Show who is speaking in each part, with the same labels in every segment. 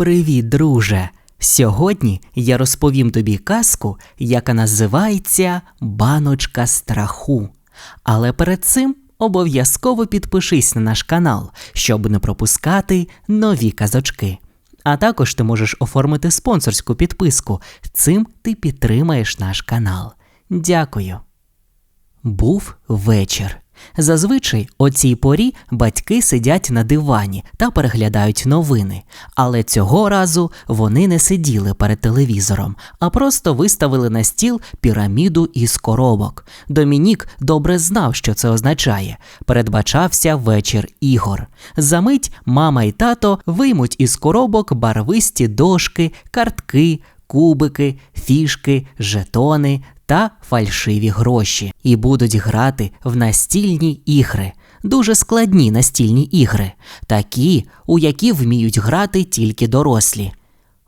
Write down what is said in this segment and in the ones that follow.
Speaker 1: Привіт, друже! Сьогодні я розповім тобі казку, яка називається Баночка страху. Але перед цим обов'язково підпишись на наш канал, щоб не пропускати нові казочки. А також ти можеш оформити спонсорську підписку. Цим ти підтримаєш наш канал. Дякую. Був вечір. Зазвичай о цій порі батьки сидять на дивані та переглядають новини, але цього разу вони не сиділи перед телевізором, а просто виставили на стіл піраміду із коробок. Домінік добре знав, що це означає. Передбачався вечір ігор. Замить мама і тато виймуть із коробок барвисті дошки, картки, кубики, фішки, жетони та фальшиві гроші і будуть грати в настільні ігри, дуже складні настільні ігри, такі, у які вміють грати тільки дорослі.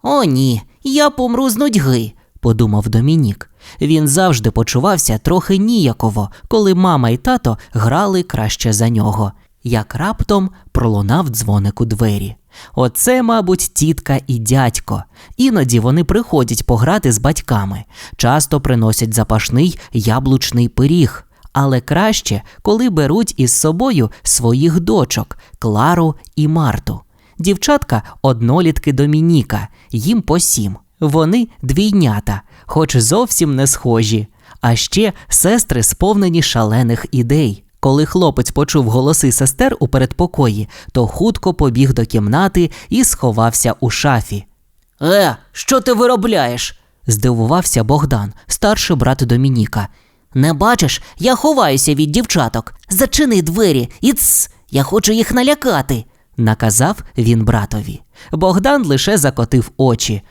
Speaker 1: О, ні, я помру з нудьги, подумав Домінік. Він завжди почувався трохи ніяково, коли мама і тато грали краще за нього. Як раптом пролунав дзвоник у двері. Оце, мабуть, тітка і дядько. Іноді вони приходять пограти з батьками, часто приносять запашний яблучний пиріг, але краще, коли беруть із собою своїх дочок Клару і Марту. Дівчатка однолітки Домініка, їм по сім. Вони двійнята, хоч зовсім не схожі. А ще сестри сповнені шалених ідей. Коли хлопець почув голоси сестер у передпокої, то хутко побіг до кімнати і сховався у шафі. Е, що ти виробляєш? здивувався Богдан, старший брат Домініка. Не бачиш, я ховаюся від дівчаток. Зачини двері і цс, я хочу їх налякати, наказав він братові. Богдан лише закотив очі.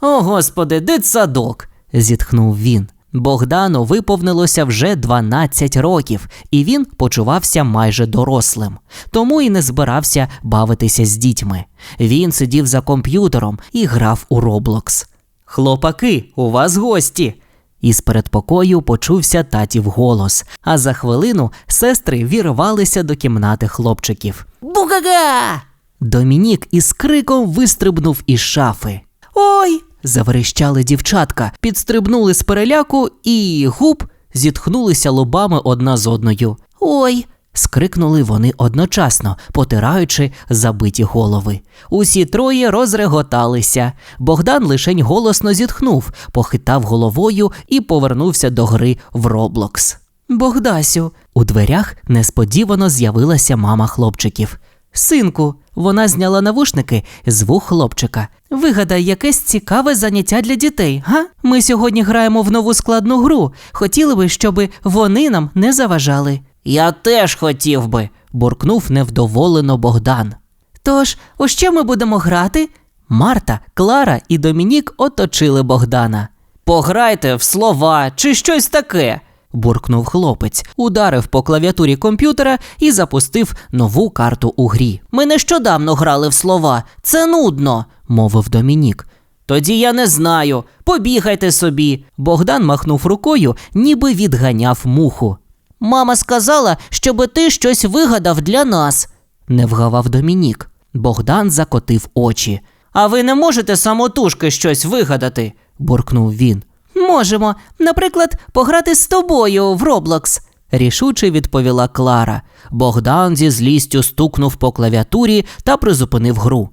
Speaker 1: О, господи, дитсадок, зітхнув він. Богдану виповнилося вже 12 років, і він почувався майже дорослим, тому і не збирався бавитися з дітьми. Він сидів за комп'ютером і грав у Роблокс. Хлопаки, у вас гості. Із передпокою почувся татів голос, а за хвилину сестри вірвалися до кімнати хлопчиків. Бугага! Домінік із криком вистрибнув із шафи. Ой! Заверещали дівчатка, підстрибнули з переляку і губ зітхнулися лобами одна з одною. Ой. скрикнули вони одночасно, потираючи забиті голови. Усі троє розреготалися. Богдан лишень голосно зітхнув, похитав головою і повернувся до гри в Роблокс. Богдасю, у дверях несподівано з'явилася мама хлопчиків. Синку, вона зняла навушники з вух хлопчика. Вигадай якесь цікаве заняття для дітей, га? Ми сьогодні граємо в нову складну гру. Хотіли би, щоб вони нам не заважали. Я теж хотів би, буркнув невдоволено Богдан. Тож, у що ми будемо грати? Марта, Клара і Домінік оточили Богдана. Пограйте в слова чи щось таке буркнув хлопець, ударив по клавіатурі комп'ютера і запустив нову карту у грі. Ми нещодавно грали в слова, це нудно, мовив Домінік. Тоді я не знаю. Побігайте собі. Богдан махнув рукою, ніби відганяв муху. Мама сказала, щоби ти щось вигадав для нас, не вгавав Домінік. Богдан закотив очі. А ви не можете самотужки щось вигадати, буркнув він. Можемо, наприклад, пограти з тобою в Роблокс, рішуче відповіла Клара. Богдан зі злістю стукнув по клавіатурі та призупинив гру.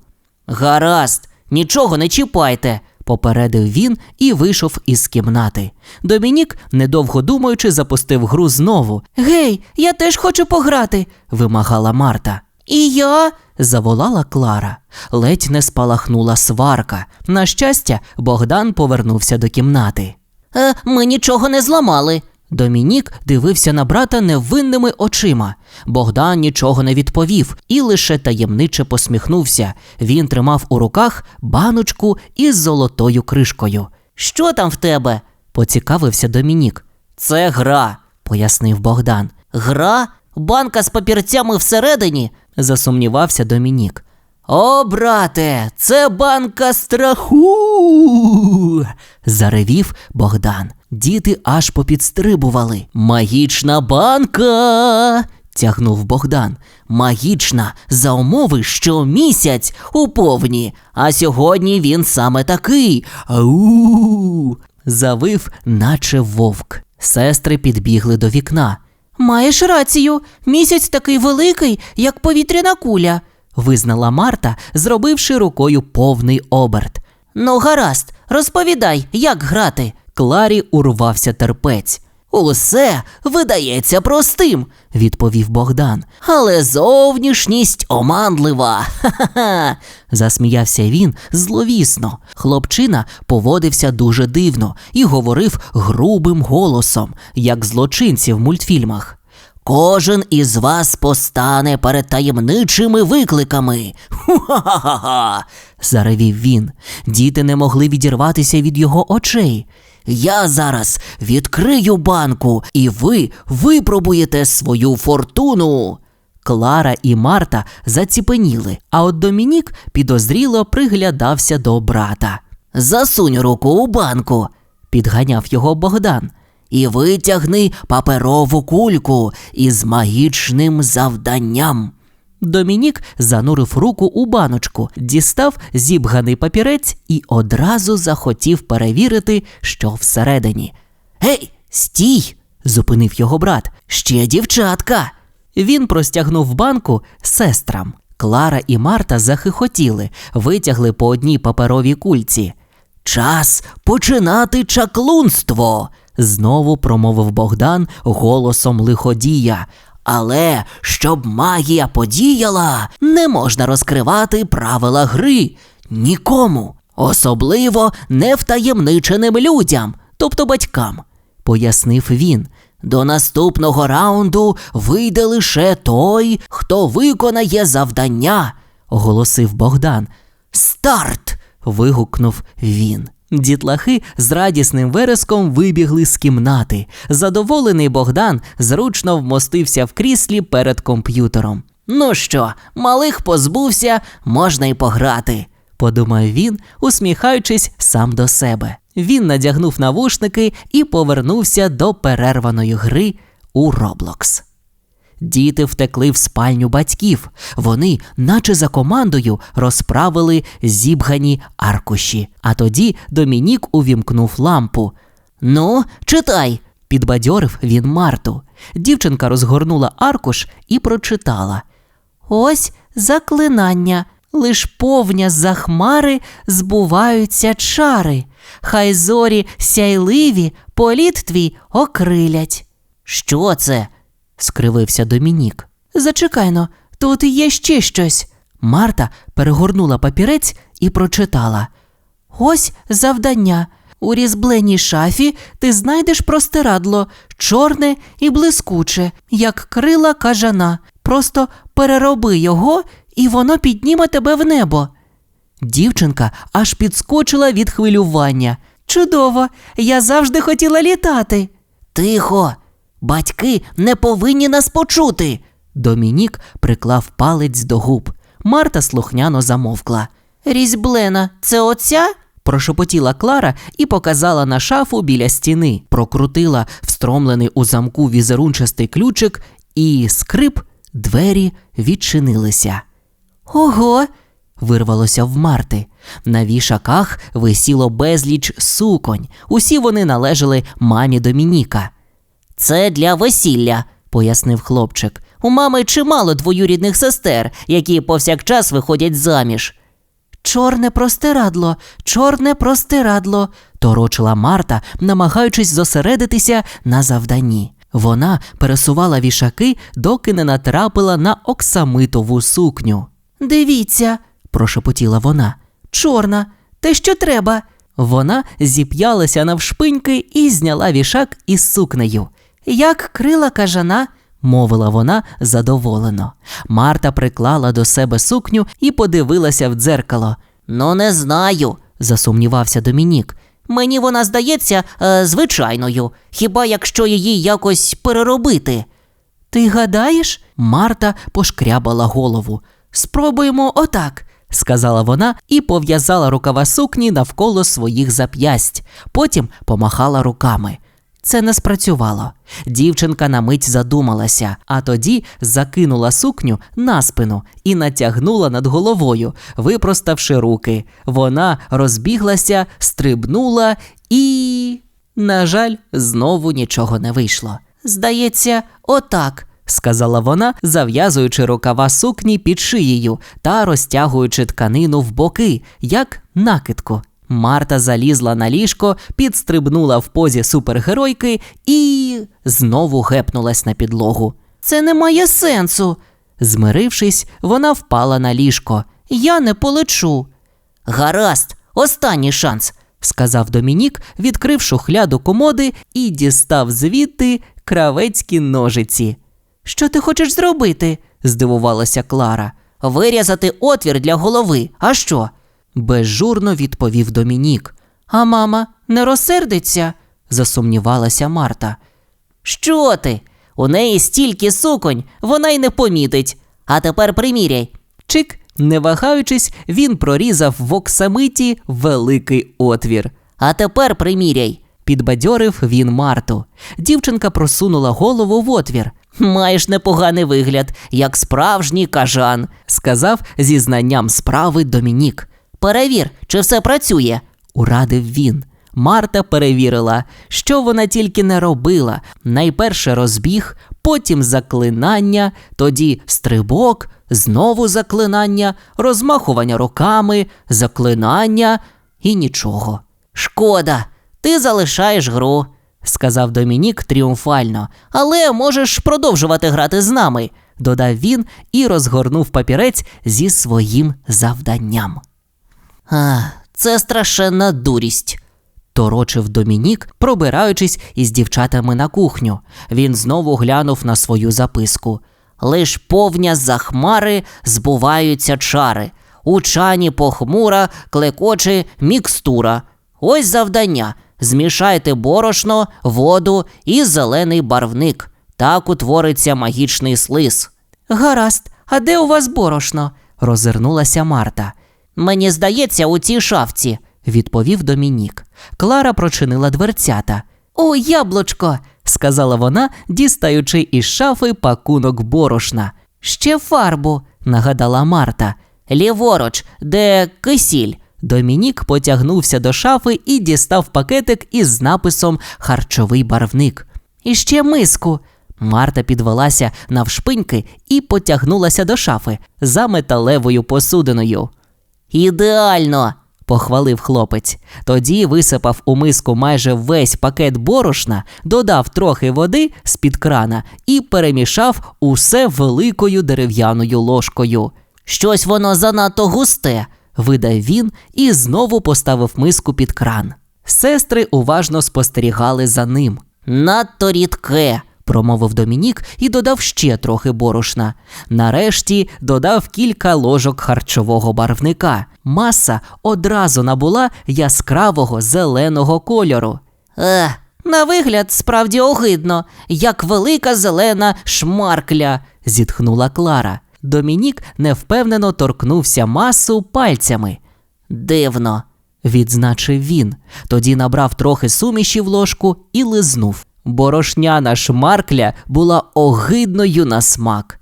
Speaker 1: Гаразд, нічого не чіпайте, попередив він і вийшов із кімнати. Домінік, недовго думаючи, запустив гру знову. Гей, я теж хочу пограти, вимагала Марта. І я. заволала Клара. Ледь не спалахнула сварка. На щастя, Богдан повернувся до кімнати. Е, Ми нічого не зламали. Домінік дивився на брата невинними очима. Богдан нічого не відповів і лише таємниче посміхнувся. Він тримав у руках баночку із золотою кришкою. Що там в тебе? поцікавився Домінік. Це гра, пояснив Богдан. Гра? Банка з папірцями всередині? Засумнівався Домінік. О, брате, це банка страху. заревів Богдан. Діти аж попідстрибували. Магічна банка. тягнув Богдан. Магічна за умови, що місяць у повні, а сьогодні він саме такий. Ау! завив, наче вовк. Сестри підбігли до вікна.
Speaker 2: Маєш рацію, місяць такий великий, як повітряна куля.
Speaker 1: Визнала Марта, зробивши рукою повний оберт.
Speaker 2: Ну, гаразд, розповідай, як грати.
Speaker 1: Кларі урвався терпець.
Speaker 2: Усе видається простим,
Speaker 1: відповів Богдан.
Speaker 2: але зовнішність оманлива. Ха-ха-ха.
Speaker 1: Засміявся він зловісно. Хлопчина поводився дуже дивно і говорив грубим голосом, як злочинці в мультфільмах.
Speaker 2: Кожен із вас постане перед таємничими викликами. Ху-ха-ха-ха.
Speaker 1: заревів він. Діти не могли відірватися від його очей.
Speaker 2: Я зараз відкрию банку, і ви випробуєте свою фортуну.
Speaker 1: Клара і Марта заціпеніли, а от Домінік підозріло приглядався до брата.
Speaker 2: Засунь руку у банку
Speaker 1: Підганяв його Богдан.
Speaker 2: і витягни паперову кульку із магічним завданням.
Speaker 1: Домінік занурив руку у баночку, дістав зібганий папірець і одразу захотів перевірити, що всередині.
Speaker 2: Гей, стій!
Speaker 1: Зупинив його брат.
Speaker 2: Ще дівчатка.
Speaker 1: Він простягнув банку сестрам. Клара і Марта захихотіли, витягли по одній паперовій кульці.
Speaker 2: Час починати чаклунство.
Speaker 1: Знову промовив Богдан голосом лиходія.
Speaker 2: Але щоб магія подіяла, не можна розкривати правила гри нікому, особливо невтаємниченим людям, тобто батькам,
Speaker 1: Пояснив він.
Speaker 2: До наступного раунду вийде лише той, хто виконає завдання,
Speaker 1: оголосив Богдан.
Speaker 2: Старт!
Speaker 1: вигукнув він. Дітлахи з радісним вереском вибігли з кімнати. Задоволений Богдан зручно вмостився в кріслі перед комп'ютером.
Speaker 2: Ну що, малих позбувся, можна й пограти.
Speaker 1: Подумав він, усміхаючись сам до себе. Він надягнув навушники і повернувся до перерваної гри у Роблокс. Діти втекли в спальню батьків. Вони, наче за командою, розправили зібгані аркуші. А тоді Домінік увімкнув лампу.
Speaker 2: Ну, читай.
Speaker 1: Підбадьорив він Марту. Дівчинка розгорнула аркуш і прочитала.
Speaker 2: Ось заклинання. Лиш повня за хмари збуваються чари. Хай зорі сяйливі, політ твій окрилять. Що це?
Speaker 1: Скривився Домінік.
Speaker 2: Зачекайно, тут є ще щось.
Speaker 1: Марта перегорнула папірець і прочитала.
Speaker 2: Ось завдання. У різбленій шафі ти знайдеш простирадло, чорне і блискуче, як крила кажана. Просто перероби його, і воно підніме тебе в небо.
Speaker 1: Дівчинка аж підскочила від хвилювання.
Speaker 2: Чудово, я завжди хотіла літати. Тихо, батьки не повинні нас почути.
Speaker 1: Домінік приклав палець до губ. Марта слухняно замовкла.
Speaker 2: Різьблена, це оця?
Speaker 1: Прошепотіла Клара і показала на шафу біля стіни, прокрутила встромлений у замку візерунчастий ключик, і скрип, двері відчинилися.
Speaker 2: Ого,
Speaker 1: Вирвалося в Марти. На вішаках висіло безліч суконь. Усі вони належали мамі Домініка.
Speaker 2: Це для весілля,
Speaker 1: пояснив хлопчик.
Speaker 2: У мами чимало двоюрідних сестер, які повсякчас виходять заміж. Чорне простирадло, чорне простирадло.
Speaker 1: торочила Марта, намагаючись зосередитися на завданні. Вона пересувала вішаки, доки не натрапила на оксамитову сукню.
Speaker 2: Дивіться,
Speaker 1: Прошепотіла вона.
Speaker 2: чорна, те, що треба.
Speaker 1: Вона зіп'ялася навшпиньки і зняла вішак із сукнею.
Speaker 2: Як крила кажана,
Speaker 1: мовила вона задоволено. Марта приклала до себе сукню і подивилася в дзеркало.
Speaker 2: ну не знаю.
Speaker 1: Засумнівався Домінік.
Speaker 2: Мені вона здається е, звичайною, хіба якщо її якось переробити. Ти гадаєш?
Speaker 1: Марта пошкрябала голову.
Speaker 2: Спробуємо отак.
Speaker 1: сказала вона і пов'язала рукава сукні навколо своїх зап'ясть. Потім помахала руками. Це не спрацювало. Дівчинка на мить задумалася, а тоді закинула сукню на спину і натягнула над головою, випроставши руки. Вона розбіглася, стрибнула і. На жаль, знову нічого не вийшло.
Speaker 2: Здається, отак.
Speaker 1: Сказала вона, зав'язуючи рукава сукні під шиєю та розтягуючи тканину в боки, як накидку. Марта залізла на ліжко, підстрибнула в позі супергеройки і знову гепнулась на підлогу.
Speaker 2: Це не має сенсу.
Speaker 1: Змирившись, вона впала на ліжко.
Speaker 2: Я не полечу.
Speaker 1: Гаразд, останній шанс, сказав Домінік, відкрив шухляду комоди і дістав звідти кравецькі ножиці.
Speaker 2: Що ти хочеш зробити?
Speaker 1: здивувалася Клара.
Speaker 2: Вирізати отвір для голови. А що?
Speaker 1: Безжурно відповів Домінік.
Speaker 2: А мама не розсердиться?
Speaker 1: Засумнівалася Марта.
Speaker 2: Що ти? У неї стільки суконь, вона й не помітить. А тепер приміряй.
Speaker 1: Чик, не вагаючись, він прорізав в оксамиті великий отвір.
Speaker 2: А тепер приміряй.
Speaker 1: Підбадьорив він Марту. Дівчинка просунула голову в отвір.
Speaker 2: Маєш непоганий вигляд, як справжній кажан.
Speaker 1: сказав зі знанням справи Домінік.
Speaker 2: Перевір, чи все працює.
Speaker 1: Урадив він. Марта перевірила, що вона тільки не робила. Найперше розбіг, потім заклинання, тоді стрибок, знову заклинання, розмахування руками, заклинання і нічого.
Speaker 2: Шкода, ти залишаєш гру.
Speaker 1: Сказав Домінік тріумфально.
Speaker 2: Але можеш продовжувати грати з нами.
Speaker 1: Додав він і розгорнув папірець зі своїм завданням.
Speaker 2: А, це страшенна дурість.
Speaker 1: Торочив Домінік, пробираючись із дівчатами на кухню. Він знову глянув на свою записку.
Speaker 2: Лиш повня за хмари збуваються чари. У чані похмура клекоче мікстура. Ось завдання. Змішайте борошно, воду і зелений барвник. Так утвориться магічний слиз.
Speaker 1: Гаразд, а де у вас борошно? роззирнулася Марта.
Speaker 2: Мені здається, у цій шафці.
Speaker 1: Відповів Домінік. Клара прочинила дверцята.
Speaker 2: О, яблучко!
Speaker 1: сказала вона, дістаючи із шафи пакунок борошна.
Speaker 2: Ще фарбу.
Speaker 1: Нагадала Марта.
Speaker 2: Ліворуч, де кисіль.
Speaker 1: Домінік потягнувся до шафи і дістав пакетик із написом Харчовий барвник.
Speaker 2: І ще миску.
Speaker 1: Марта підвелася навшпиньки і потягнулася до шафи за металевою посудиною.
Speaker 2: Ідеально.
Speaker 1: Похвалив хлопець. Тоді висипав у миску майже весь пакет борошна, додав трохи води з-під крана і перемішав усе великою дерев'яною ложкою.
Speaker 2: Щось воно занадто густе.
Speaker 1: Видав він і знову поставив миску під кран. Сестри уважно спостерігали за ним.
Speaker 2: Надто рідке.
Speaker 1: Промовив Домінік і додав ще трохи борошна. Нарешті додав кілька ложок харчового барвника. Маса одразу набула яскравого зеленого кольору.
Speaker 2: Ех, на вигляд справді огидно, як велика зелена шмаркля.
Speaker 1: зітхнула Клара. Домінік невпевнено торкнувся масу пальцями.
Speaker 2: Дивно.
Speaker 1: Відзначив він. Тоді набрав трохи суміші в ложку і лизнув. Борошняна шмаркля була огидною на смак.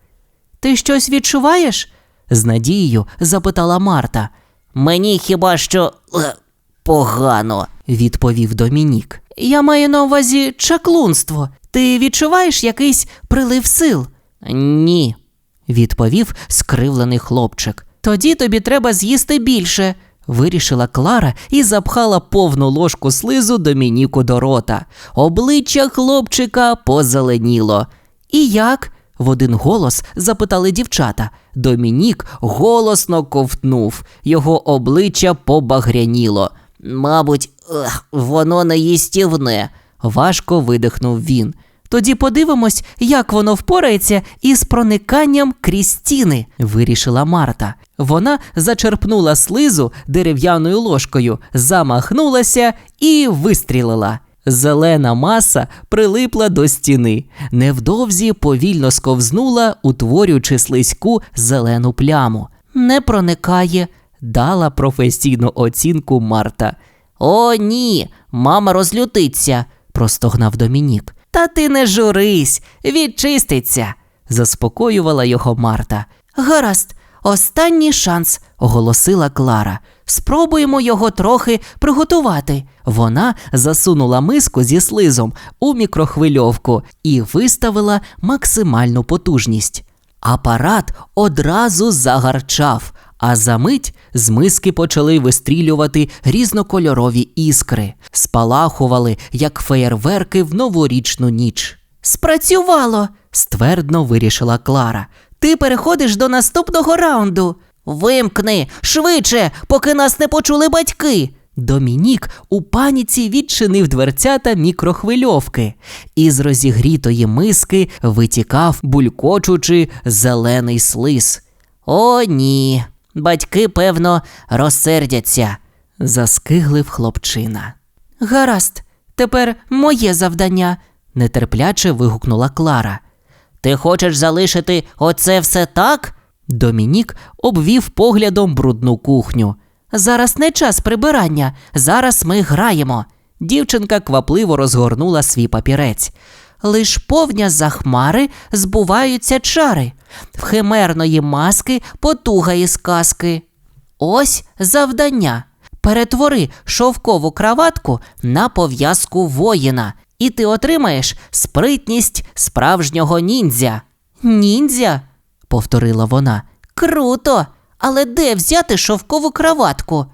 Speaker 2: Ти щось відчуваєш?
Speaker 1: З надією запитала Марта,
Speaker 2: Мені хіба що е, погано.
Speaker 1: відповів Домінік.
Speaker 2: Я маю на увазі чаклунство. Ти відчуваєш якийсь прилив сил? Ні.
Speaker 1: відповів скривлений хлопчик.
Speaker 2: Тоді тобі треба з'їсти більше.
Speaker 1: Вирішила Клара і запхала повну ложку слизу Домініку до рота. Обличчя хлопчика позеленіло.
Speaker 2: І як?
Speaker 1: В один голос запитали дівчата. Домінік голосно ковтнув, його обличчя побагряніло.
Speaker 2: Мабуть, ех, воно не їстівне.
Speaker 1: Важко видихнув він.
Speaker 2: Тоді подивимось, як воно впорається із прониканням крізь стіни.
Speaker 1: Вирішила Марта. Вона зачерпнула слизу дерев'яною ложкою, замахнулася і вистрілила. Зелена маса прилипла до стіни. Невдовзі повільно сковзнула, утворюючи слизьку зелену пляму.
Speaker 2: Не проникає.
Speaker 1: Дала професійну оцінку Марта.
Speaker 2: О, ні, мама розлютиться.
Speaker 1: простогнав Домінік. Та ти не журись, відчиститься, заспокоювала його Марта.
Speaker 2: Гаразд, останній шанс, оголосила Клара. Спробуємо його трохи приготувати.
Speaker 1: Вона засунула миску зі слизом у мікрохвильовку і виставила максимальну потужність. Апарат одразу загарчав, а за мить з миски почали вистрілювати різнокольорові іскри, спалахували, як феєрверки в новорічну ніч.
Speaker 2: Спрацювало.
Speaker 1: Ствердно вирішила Клара.
Speaker 2: Ти переходиш до наступного раунду. Вимкни швидше, поки нас не почули батьки.
Speaker 1: Домінік у паніці відчинив дверцята мікрохвильовки. Із розігрітої миски витікав, булькочучи, зелений слиз.
Speaker 2: О, ні. Батьки, певно, розсердяться.
Speaker 1: Заскиглив хлопчина.
Speaker 2: Гаразд, тепер моє завдання.
Speaker 1: Нетерпляче вигукнула Клара.
Speaker 2: Ти хочеш залишити оце все так?
Speaker 1: Домінік обвів поглядом брудну кухню.
Speaker 2: Зараз не час прибирання, зараз ми граємо.
Speaker 1: Дівчинка квапливо розгорнула свій папірець.
Speaker 2: Лиш повня за хмари збуваються чари, в химерної маски потуга із казки. Ось завдання. Перетвори шовкову краватку на пов'язку воїна, і ти отримаєш спритність справжнього ніндзя. Ніндзя? повторила вона. Круто! Але де взяти шовкову краватку?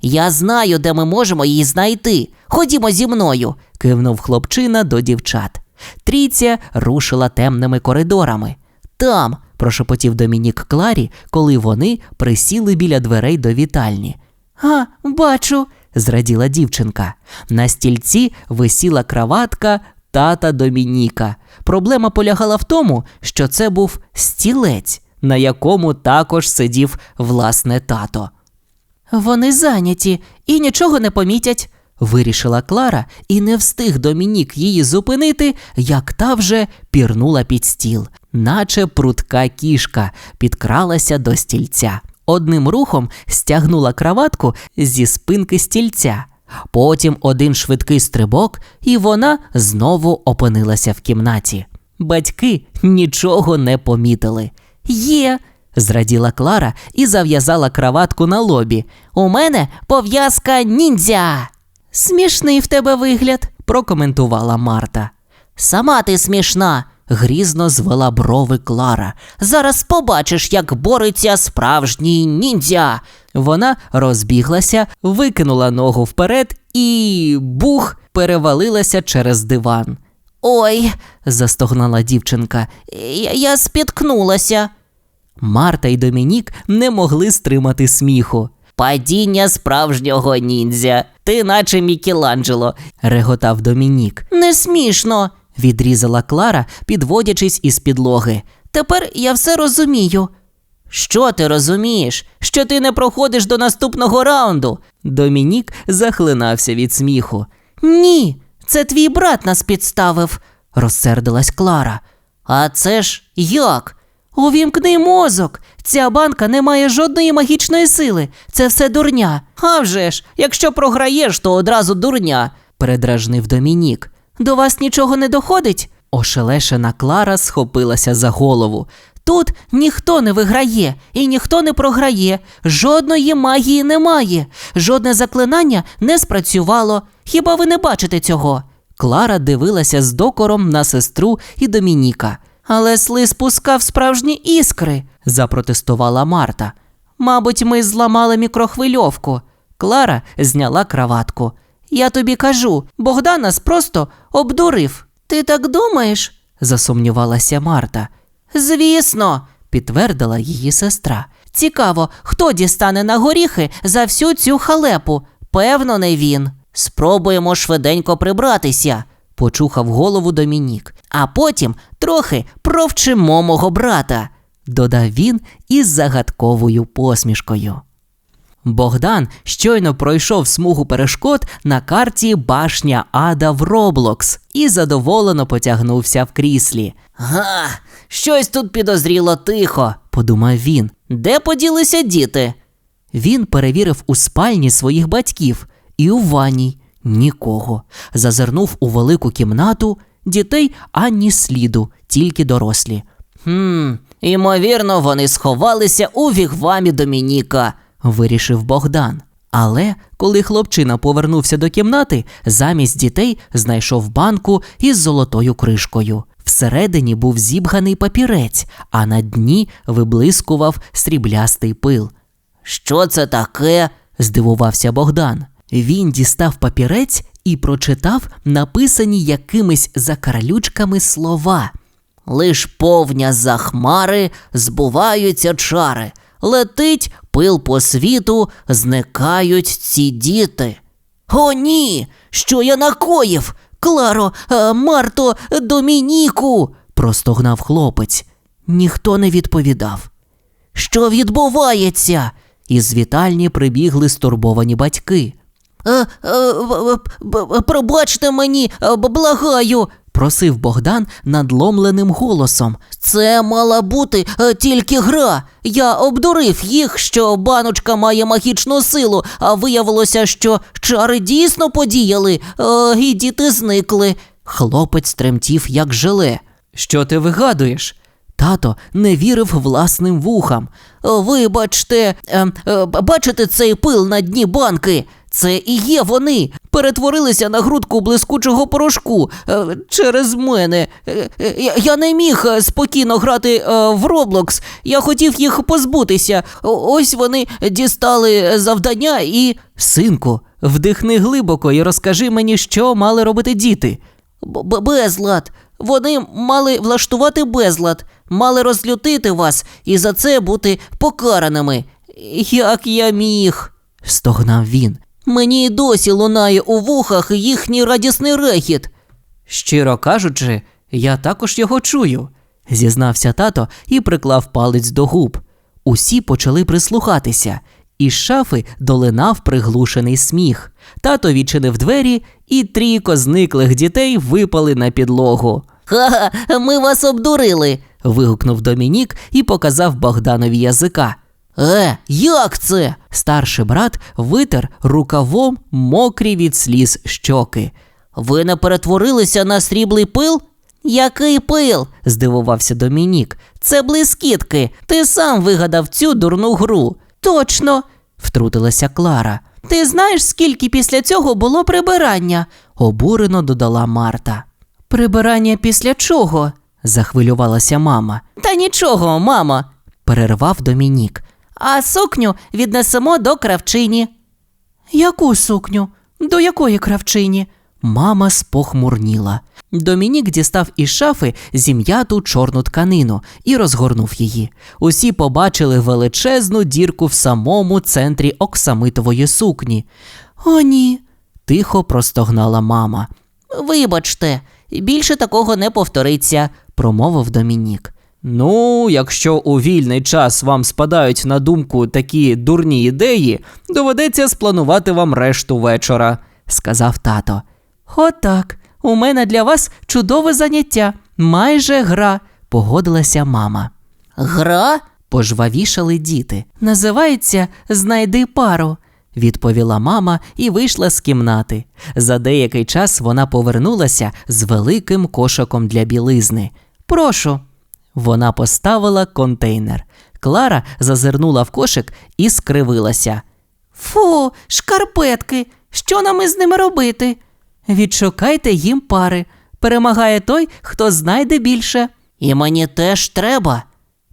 Speaker 2: Я знаю, де ми можемо її знайти. Ходімо зі мною.
Speaker 1: кивнув хлопчина до дівчат. Трійця рушила темними коридорами. Там, прошепотів Домінік Кларі, коли вони присіли біля дверей до вітальні.
Speaker 2: А, бачу.
Speaker 1: зраділа дівчинка. На стільці висіла краватка тата Домініка. Проблема полягала в тому, що це був стілець, на якому також сидів власне тато.
Speaker 2: Вони зайняті і нічого не помітять.
Speaker 1: Вирішила Клара, і не встиг Домінік її зупинити, як та вже пірнула під стіл, наче прутка кішка, підкралася до стільця. Одним рухом стягнула краватку зі спинки стільця. Потім один швидкий стрибок, і вона знову опинилася в кімнаті. Батьки нічого не помітили.
Speaker 2: Є.
Speaker 1: Зраділа Клара і зав'язала краватку на лобі.
Speaker 2: У мене пов'язка ніндзя. Смішний в тебе вигляд,
Speaker 1: прокоментувала Марта.
Speaker 2: Сама ти смішна.
Speaker 1: Грізно звела брови Клара.
Speaker 2: Зараз побачиш, як бореться справжній ніндзя.
Speaker 1: Вона розбіглася, викинула ногу вперед і бух перевалилася через диван.
Speaker 2: Ой,
Speaker 1: застогнала дівчинка.
Speaker 2: я, спіткнулася.
Speaker 1: Марта й Домінік не могли стримати сміху.
Speaker 2: Падіння справжнього ніндзя. Ти наче Мікеланджело.
Speaker 1: реготав Домінік.
Speaker 2: Не смішно.
Speaker 1: Відрізала Клара, підводячись із підлоги.
Speaker 2: Тепер я все розумію. Що ти розумієш? Що ти не проходиш до наступного раунду?
Speaker 1: Домінік захлинався від сміху.
Speaker 2: Ні, це твій брат нас підставив, розсердилась Клара. А це ж як? Увімкни мозок. Ця банка не має жодної магічної сили. Це все дурня. А вже ж, якщо програєш, то одразу дурня.
Speaker 1: передражнив Домінік.
Speaker 2: До вас нічого не доходить?
Speaker 1: Ошелешена Клара схопилася за голову.
Speaker 2: Тут ніхто не виграє і ніхто не програє. Жодної магії немає. Жодне заклинання не спрацювало. Хіба ви не бачите цього?
Speaker 1: Клара дивилася з докором на сестру і Домініка.
Speaker 2: Але слиз пускав справжні іскри,
Speaker 1: запротестувала Марта.
Speaker 2: Мабуть, ми зламали мікрохвильовку.
Speaker 1: Клара зняла краватку.
Speaker 2: Я тобі кажу, Богдан нас просто обдурив. Ти так думаєш?
Speaker 1: засумнівалася Марта.
Speaker 2: Звісно,
Speaker 1: підтвердила її сестра.
Speaker 2: Цікаво, хто дістане на горіхи за всю цю халепу. Певно, не він. Спробуємо швиденько прибратися,
Speaker 1: почухав голову Домінік.
Speaker 2: а потім трохи провчимо мого брата.
Speaker 1: додав він із загадковою посмішкою. Богдан щойно пройшов смугу перешкод на карті Башня Ада в Роблокс і задоволено потягнувся в кріслі.
Speaker 2: Га, щось тут підозріло тихо.
Speaker 1: Подумав він.
Speaker 2: Де поділися діти?
Speaker 1: Він перевірив у спальні своїх батьків і у ванній. Нікого. Зазирнув у велику кімнату, дітей ані сліду, тільки дорослі. Хм, імовірно, вони сховалися у вігвамі Домініка, вирішив Богдан. Але коли хлопчина повернувся до кімнати, замість дітей знайшов банку із золотою кришкою. Всередині був зібганий папірець, а на дні виблискував сріблястий пил. Що це таке? здивувався Богдан. Він дістав папірець і прочитав написані якимись закарлючками слова. Лиш повня за хмари збуваються чари, летить пил по світу, зникають ці діти. О, ні! Що я накоїв? Кларо, е, Марто, Домініку. простогнав хлопець. Ніхто не відповідав. Що відбувається? Із вітальні прибігли стурбовані батьки. Е, е, пробачте мені, е, благаю, просив Богдан надломленим голосом. Це мала бути тільки гра. Я обдурив їх, що баночка має магічну силу, а виявилося, що чари дійсно подіяли, і діти зникли. Хлопець тремтів, як желе. Що ти вигадуєш? Тато не вірив власним вухам. Вибачте, е, е, бачите цей пил на дні банки? Це і є вони. Перетворилися на грудку блискучого порошку е, через мене. Е, е, я- не міг е, спокійно грати е, в Роблокс. Я хотів їх позбутися. Ось вони дістали завдання і. Синку, вдихни глибоко і розкажи мені, що мали робити діти. Безлад. Вони мали влаштувати безлад, мали розлютити вас і за це бути покараними. Як я міг? стогнав він. Мені й досі лунає у вухах їхній радісний рехіт. Щиро кажучи, я також його чую, зізнався тато і приклав палець до губ. Усі почали прислухатися. Із шафи долинав приглушений сміх. Тато відчинив двері, і трійко зниклих дітей випали на підлогу. Ха, ми вас обдурили. Вигукнув Домінік і показав Богданові язика. Е, як це? Старший брат витер рукавом мокрі від сліз щоки. Ви не перетворилися на сріблий пил? Який пил? здивувався Домінік. Це блискітки. Ти сам вигадав цю дурну гру. Точно, втрутилася Клара. Ти знаєш, скільки після цього було прибирання? обурено додала Марта. Прибирання після чого? Захвилювалася мама. Та нічого, мама, перервав Домінік. А сукню віднесемо до кравчині. Яку сукню? До якої кравчині? Мама спохмурніла. Домінік дістав із шафи зім'яту чорну тканину і розгорнув її. Усі побачили величезну дірку в самому центрі оксамитової сукні. О, ні. тихо простогнала мама. Вибачте, більше такого не повториться, промовив Домінік. Ну, якщо у вільний час вам спадають на думку такі дурні ідеї, доведеться спланувати вам решту вечора, сказав тато. Отак, у мене для вас чудове заняття, майже гра, погодилася мама. Гра? пожвавішали діти. Називається Знайди пару, відповіла мама і вийшла з кімнати. За деякий час вона повернулася з великим кошиком для білизни. Прошу. Вона поставила контейнер. Клара зазирнула в кошик і скривилася. Фу, шкарпетки. Що нам із ними робити? Відшукайте їм пари. Перемагає той, хто знайде більше. І мені теж треба,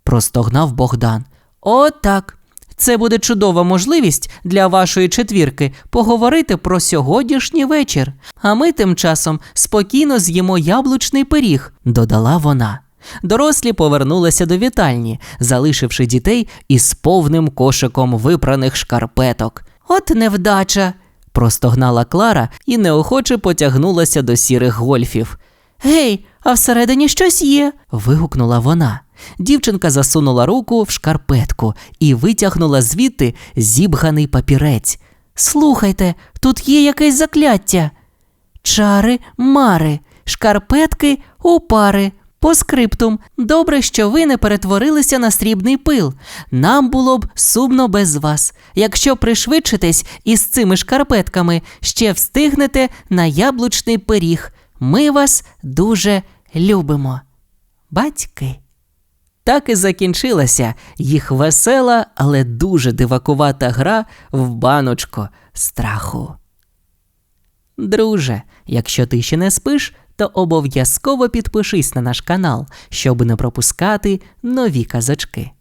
Speaker 1: простогнав Богдан. О, так. Це буде чудова можливість для вашої четвірки поговорити про сьогоднішній вечір. А ми тим часом спокійно з'їмо яблучний пиріг, додала вона. Дорослі повернулися до вітальні, залишивши дітей із повним кошиком випраних шкарпеток. От невдача. простогнала Клара і неохоче потягнулася до сірих гольфів. Гей, а всередині щось є. вигукнула вона. Дівчинка засунула руку в шкарпетку і витягнула звідти зібганий папірець. Слухайте, тут є якесь закляття. Чари, мари, шкарпетки у пари.
Speaker 2: По скриптум, добре, що ви не перетворилися на срібний пил. Нам було б сумно без вас. Якщо пришвидшитесь із цими шкарпетками, ще встигнете на яблучний пиріг. Ми вас дуже любимо. Батьки.
Speaker 1: Так і закінчилася їх весела, але дуже дивакувата гра в баночку страху. Друже, якщо ти ще не спиш, то обов'язково підпишись на наш канал, щоб не пропускати нові казочки.